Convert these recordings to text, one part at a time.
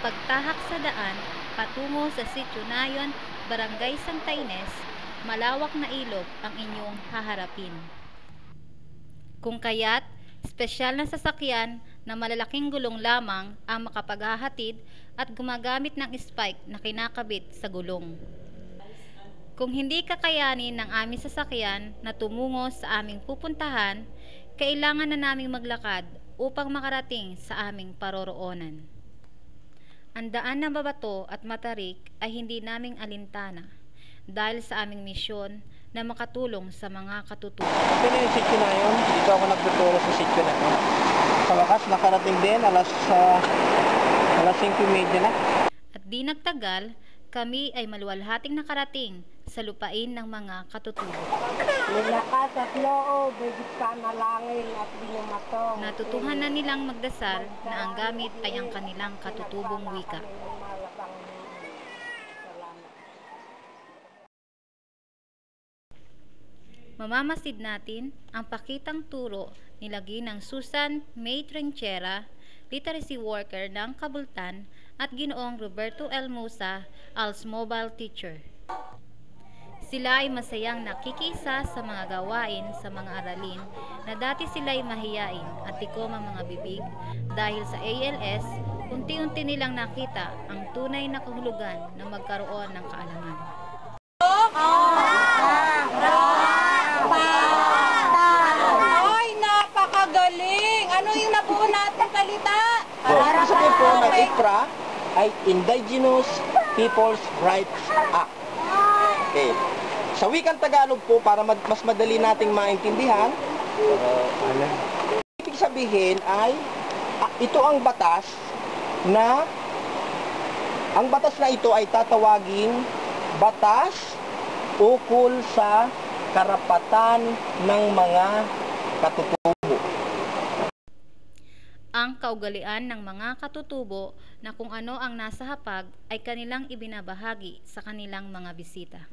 pagtahak sa daan patungo sa Sitio Nayon, Barangay Santa Ines, malawak na ilog ang inyong haharapin. Kung kaya't, espesyal na sasakyan na malalaking gulong lamang ang makapaghahatid at gumagamit ng spike na kinakabit sa gulong. Kung hindi kakayanin ng aming sasakyan na tumungo sa aming pupuntahan, kailangan na naming maglakad upang makarating sa aming paroroonan. Ang daan ng babato at matarik ay hindi naming alintana dahil sa aming misyon na makatulong sa mga katutubo. Ito na yung sityo na yun. Dito ako nagtuturo sa sityo na yun. Sa wakas, nakarating din. Alas, uh, alas 5.30 na. At di nagtagal, kami ay maluwalhating nakarating sa lupain ng mga katutubo. May lakas at loob, higit sa nalangin at binumatong. Natutuhan na nilang magdasal na ang gamit ay ang kanilang katutubong wika. Mamamasid natin ang pakitang turo ni Laginang Susan May Trinchera, literacy worker ng Kabultan at ginoong Roberto L. Musa als mobile teacher. Sila ay masayang nakikisa sa mga gawain sa mga aralin na dati sila ay mahiyain at tikom ang mga bibig dahil sa ALS, unti-unti nilang nakita ang tunay na kahulugan na magkaroon ng kaalaman. Ay, napakagaling! Ano yung nabuo natin salita? Para sabihin po ng ICRA ay Indigenous People's Rights Act. Okay. Sa wikang Tagalog po, para mad- mas madali nating maintindihan, ibig sabihin ay ah, ito ang batas na ang batas na ito ay tatawaging batas ukol sa karapatan ng mga katutubo. Ang kaugalian ng mga katutubo na kung ano ang nasa hapag ay kanilang ibinabahagi sa kanilang mga bisita.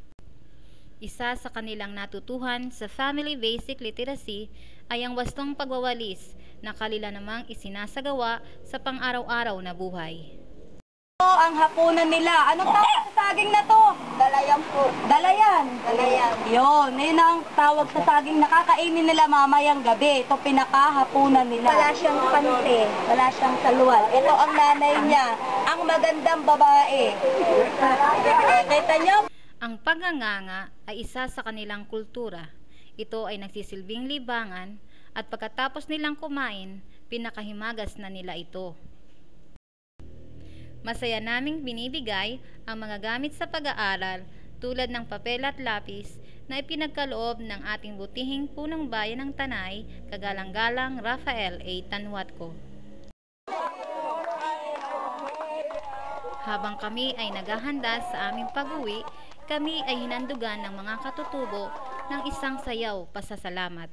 Isa sa kanilang natutuhan sa Family Basic Literacy ay ang wastong pagwawalis na kalila namang isinasagawa sa pang-araw-araw na buhay. Ito ang hapunan nila. Anong tawag sa saging na to? Dalayan po. Dalayan? Dalayan. Yun, yun ang tawag sa saging na kakainin nila mamayang gabi. Ito pinakahapunan nila. Wala siyang pante. Wala siyang saluwal. Ito ang nanay niya. Ang magandang babae. Kita niyo? Ang pagnganganga ay isa sa kanilang kultura. Ito ay nagsisilbing libangan at pagkatapos nilang kumain, pinakahimagas na nila ito. Masaya naming binibigay ang mga gamit sa pag-aaral tulad ng papel at lapis na ipinagkaloob ng ating butihing punong bayan ng Tanay, kagalang-galang Rafael A. Tanwatko. Habang kami ay naghahanda sa aming pag-uwi, kami ay hinandugan ng mga katutubo ng isang sayaw pasasalamat.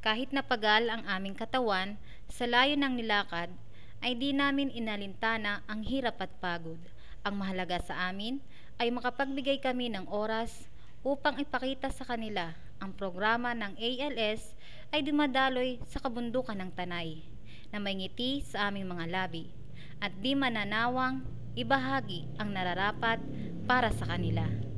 Kahit napagal ang aming katawan sa layo ng nilakad, ay di namin inalintana ang hirap at pagod. Ang mahalaga sa amin ay makapagbigay kami ng oras upang ipakita sa kanila ang programa ng ALS ay dumadaloy sa kabundukan ng Tanay na may ngiti sa aming mga labi at di mananawang ibahagi ang nararapat para sa kanila.